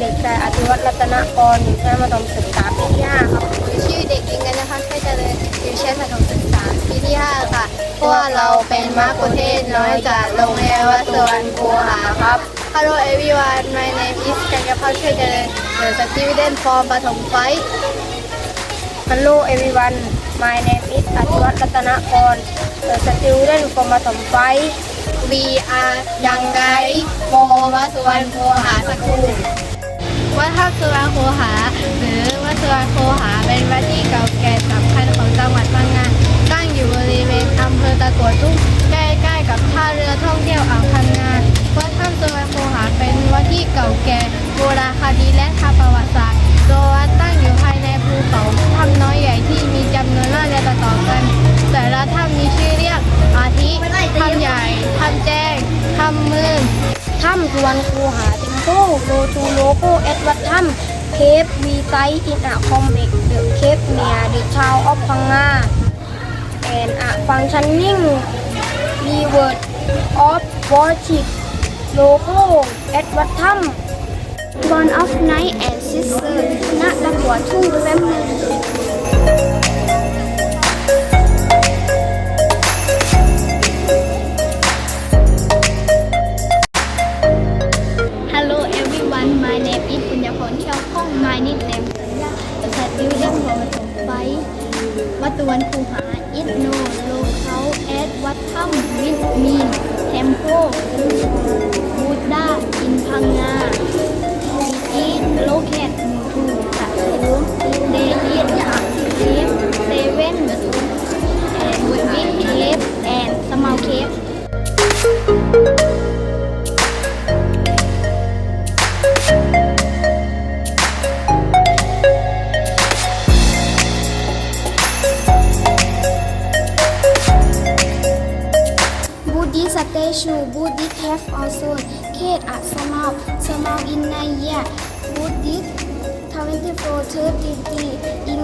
เด็กชายอธิวัฒน์รัตนกรอยู่ชั้นมัธยมศึกษาปีที่ห้าครับหนูชื่อเด็กหญิงกันนะคะแค่เจริญอยู่ชั้นมัธยมศึกษาปีที่ห้าค่ะเพราะว่าเราเป็นมักคุเทศน้อยจากโรงเรียนวัดสวนคูหาครับ Hello everyone my name is กัญญาพัฒน์ช่วยเจริญ The student from ปฐมไฟ Hello everyone my name is อธิวัฒน์รัตนกร The student from ปฐมไฟ We are ยังไงโมวัดสวนคูหาสกูล วัดท่าสุวรรณโคหา หรือวัดสุวรรณโคหาเป็นวัดที่เก่าแก่สำคัญของจังหวัดพังงาตั้งอยู่บริเวณอำเภอตะกัวทุ่งใกล้ๆกับท่าเรือท่องเที่ยวอ่าวพังงาวัดท่าสุวรรณโคหาเป็นวัดที่เก่าแก่โบราณคดีและทางประวัติศาสตร์โดยวัดตั้งอยู่ภายในภูเขาถ้ำน้อยใหญ่ที่มีจำนวนมากและต่อๆกัน แต่ละถ้ำมีชื่อเรียกอาทิถ้ำใหญ่ถ้ำแจ้งถ้ำมืด ถ้ำสวนคูหาเทมโ l โลทูโลโก้เอ็ดวัดถ้ำเคฟวีไซต์อินอะคอมเบกเดอะเคฟเนียเดอะชาวออฟพังงาแอนอะฟังชันนิ่งรีเวิร์ดออฟวอชิกโลโก้เอ็ดวัดถ้ำ One of Night and Sister ณตะกัวทุ่งแฟ วัดตวันคูหา It No Local at วัดถ้ำวิทมีนเทมโพบูดาอินพังงา Buddhist statue Buddhist have also Kate a small small in Naya Buddhist 24 33 in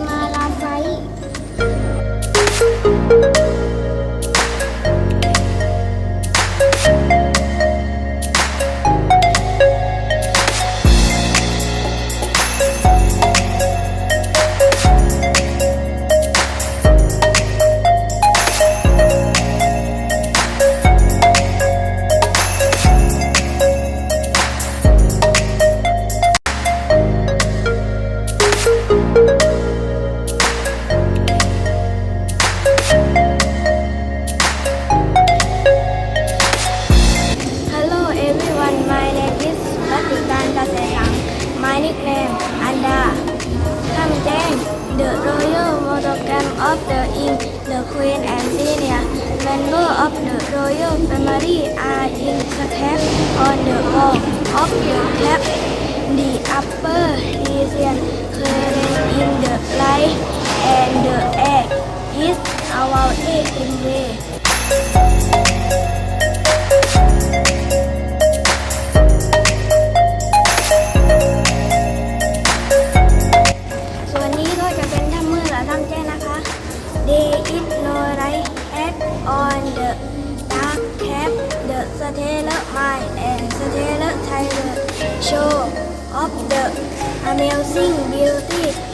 The Royal Monogram of the King the Queen and Senior Member of the Royal Family are in scape on the wall of the cap The upper region current in the light and the air is about 8 in I beauty.